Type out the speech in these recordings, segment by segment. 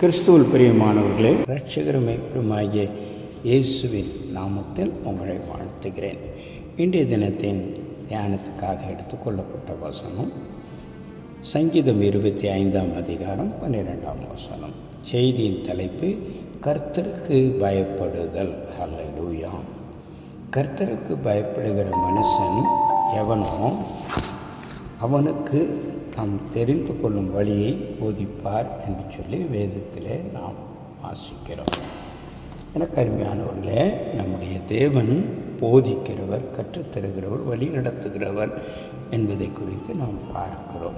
கிறிஸ்துவல் பிரியமானவர்களே இரட்சகருமே பெருமாகிய இயேசுவின் நாமத்தில் உங்களை வாழ்த்துகிறேன். இன்றைய தினத்தின் தியானத்துக்காக எடுத்துக்கொள்ளப்பட்ட வசனம் சங்கீதம் இருபத்தி ஐந்தாம் அதிகாரம் பன்னிரெண்டாம் வசனம். செய்தியின் தலைப்பு கர்த்தருக்கு பயப்படுதல். ஹalleluya. கர்த்தருக்கு பயப்படுகிற மனுஷன் எவனோ? அவனுக்கு நாம் தெரிந்து கொள்ளும் வழியை போதிப்பார் என்று சொல்லி வேதத்திலே நாம் வாசிக்கிறோம். என கருமையானவர்களே நம்முடைய தேவன் போதிக்கிறவர் கற்றுத்தருகிறவர் வழி நடத்துகிறவர் என்பதை குறித்து நாம் பார்க்கிறோம்.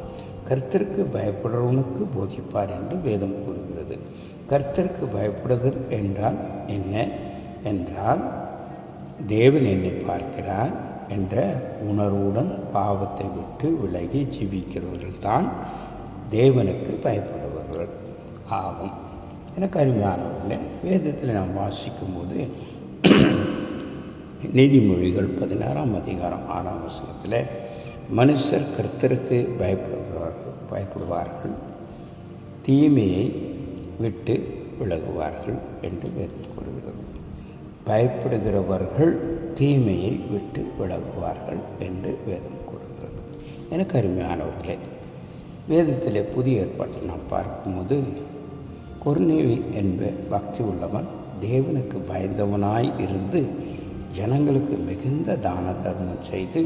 கர்த்தருக்கு பயப்படுறவனுக்கு போதிப்பார் என்று வேதம் கூறுகிறது. கர்த்தருக்கு பயப்படுதல் என்றால் என்ன? என்றால் தேவன் என்னை பார்க்கிறார் என்ற உணர்வுடன் பாவத்தை விட்டு விலகி ஜீவிக்கிறவர்கள் தான் தேவனுக்கு பயப்படுபவர்கள் ஆகும். எனக்கு அருமையானவர்களே வேதத்தில் நாம் வாசிக்கும்போது நீதிமொழிகள் பதினாறாம் அதிகாரம் ஆறாம் வசனத்தில் மனுஷர் கர்த்தருக்கு பயப்படுகிறார்கள் பயப்படுவார்கள் தீமையை விட்டு விலகுவார்கள் என்று வேதம் கூறுகிறது. பயப்படுகிறவர்கள் தீமையை விட்டு விலகுவார்கள் என்று வேதம் கூறுகிறது. எனக்கு அருமையானவர்களே வேதத்தில் புதிய ஏற்பாட்டை நாம் பார்க்கும்போது கொர்நேவி என்ப பக்தி உள்ளவன் தேவனுக்கு பயந்தவனாய் இருந்து ஜனங்களுக்கு மிகுந்த தான தர்மம் செய்து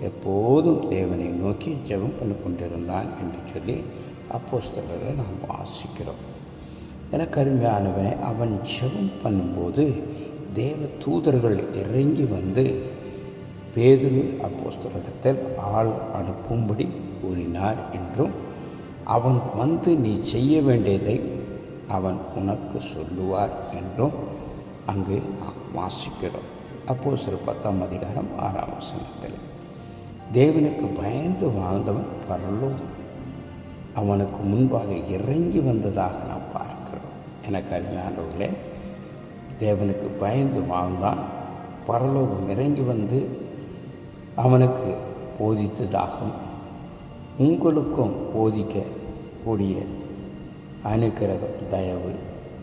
எப்போதும் தேவனை நோக்கி ஜெபம் பண்ணி கொண்டிருந்தான் என்று சொல்லி அப்போஸ்தலரை நாம் வாசிக்கிறோம். எனக்கு அருமையானவனை அவன் ஜெபம் பண்ணும்போது தேவ தூதர்கள் இறங்கி வந்து பேதுரு அப்போஸ்தலிடத்தில் ஆள் அனுப்பும்படி கூறினார் என்றும் அவன் வந்து நீ செய்ய வேண்டியதை அவன் உனக்கு சொல்லுவார் என்றும் அங்கு நாம் வாசிக்கிறோம். அப்போ சிறு பத்தாம் அதிகாரம் ஆறாம் வசனத்தில் தேவனுக்கு பயந்து வாழ்ந்தவன் பரலோகம். அவனுக்கு முன்பாக இறங்கி வந்ததாக நாம் பார்க்கிறோம். எனக்கு அறிஞானவர்களே தேவனுக்கு பயந்து வாழ்ந்தான். பரலோகம் இறங்கி வந்து அவனுக்கு போதித்ததாகும். உங்களுக்கும் போதிக்க கூடிய அனுக்கிரகம் தயவு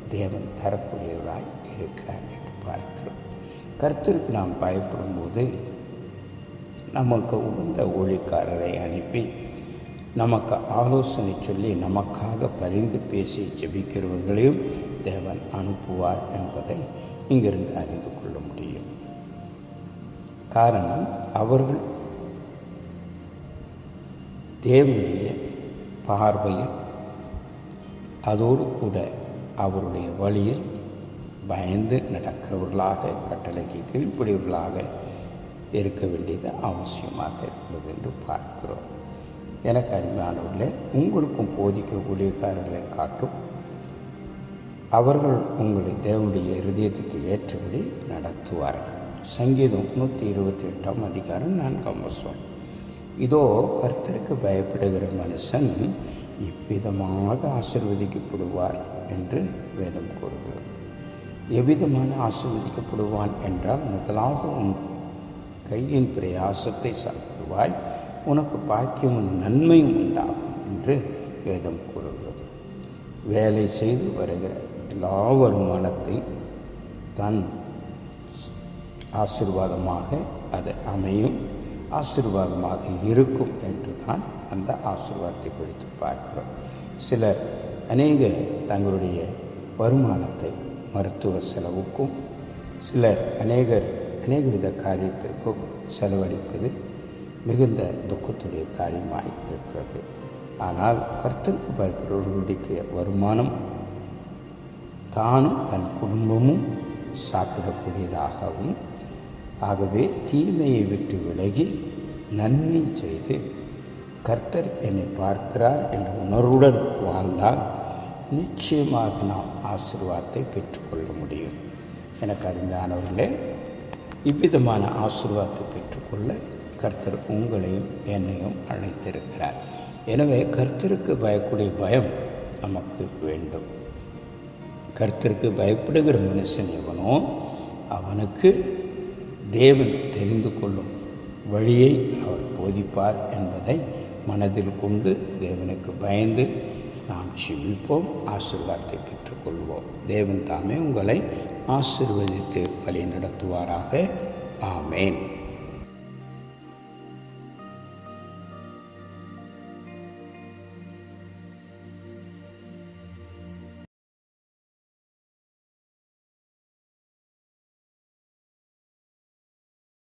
தேவன் தரக்கூடியவராய் இருக்கிறார் என்று பார்க்கிறோம். கர்த்தருக்கு நாம் பயப்படும்போது நமக்கு உகந்த ஊழிக்காரரை அனுப்பி நமக்கு ஆலோசனை சொல்லி நமக்காக பரிந்து பேசி ஜெபிக்கிறவர்களையும் தேவன் அனுப்புவார் என்பதை இங்கிருந்து அறிந்து கொள்ள முடியும். காரணம் அவர்கள் தேவனுடைய பார்வையில் அதோடு கூட அவருடைய வழியில் பயந்து நடக்கிறவர்களாக கட்டளைக்கு கீழ்ப்படியவர்களாக இருக்க வேண்டியது அவசியமாக இருக்கிறது என்று பார்க்கிறோம். எனக்கு அருமையானவர்களே உங்களுக்கும் போதிக்க ஊழியக்காரர்களை காட்டும் அவர்கள் உங்களை தேவனுடைய இருதயத்துக்கு ஏற்றபடி நடத்துவார்கள். சங்கீதம் நூற்றி இருபத்தி எட்டாம் அதிகாரம் நான்காம் வருஷம் இதோ கர்த்தருக்கு பயப்படுகிற மனுஷன் இவ்விதமாக ஆசிர்வதிக்கப்படுவார் என்று வேதம் கூறுகிறது. எவ்விதமான ஆசிர்வதிக்கப்படுவான் என்றால் முதலாவது உன் கையின் பிரயாசத்தை சாப்பிடுவாய் உனக்கு பாக்கியமும் நன்மையும் உண்டாகும் என்று வேதம் கூறுகிறது. வேலை செய்து வருகிற எல்லா வருமானத்தை தன் ஆசிர்வாதமாக அது அமையும் ஆசிர்வாதமாக இருக்கும் என்று தான் அந்த ஆசிர்வாதத்தை குறித்து பார்க்கிறோம். சிலர் அநேக தங்களுடைய வருமானத்தை மருத்துவ செலவுக்கும் சிலர் அநேகர் அநேக வித காரியத்திற்கும் செலவழிப்பது மிகுந்த துக்கத்துடைய காரியமாக இருக்கிறது. ஆனால் கர்த்தருக்கு பயப்படுவர்களுடைய வருமானம் தானும் தன் குடும்பமும் சாப்பிடக்கூடியதாகவும் ஆகவே தீமையை விட்டு விலகி நன்மை செய்து கர்த்தர் என்னை பார்க்கிறார் என்ற உணர்வுடன் வாழ்ந்தால் நிச்சயமாக நாம் ஆசீர்வாதத்தை பெற்றுக்கொள்ள முடியும். எனக்கு அருமையானவர்களே இவ்விதமான ஆசீர்வாதத்தை பெற்றுக்கொள்ள கர்த்தர் உங்களையும் என்னையும் அழைத்திருக்கிறார். எனவே கர்த்தருக்கு பயக்கூடிய பயம் நமக்கு வேண்டும். கர்த்தருக்கு பயப்படுகிற மனுஷன் எவனோ அவனுக்கு தேவன் தெரிந்து கொள்ளும் வழியை அவர் போதிப்பார் என்பதை மனதில் கொண்டு தேவனுக்கு பயந்து நாம் சிவிப்போம் ஆசீர்வாதத்தை பெற்றுக்கொள்வோம். தேவன் தாமே உங்களை ஆசீர்வதித்து வழி நடத்துவாராக ஆமேன்.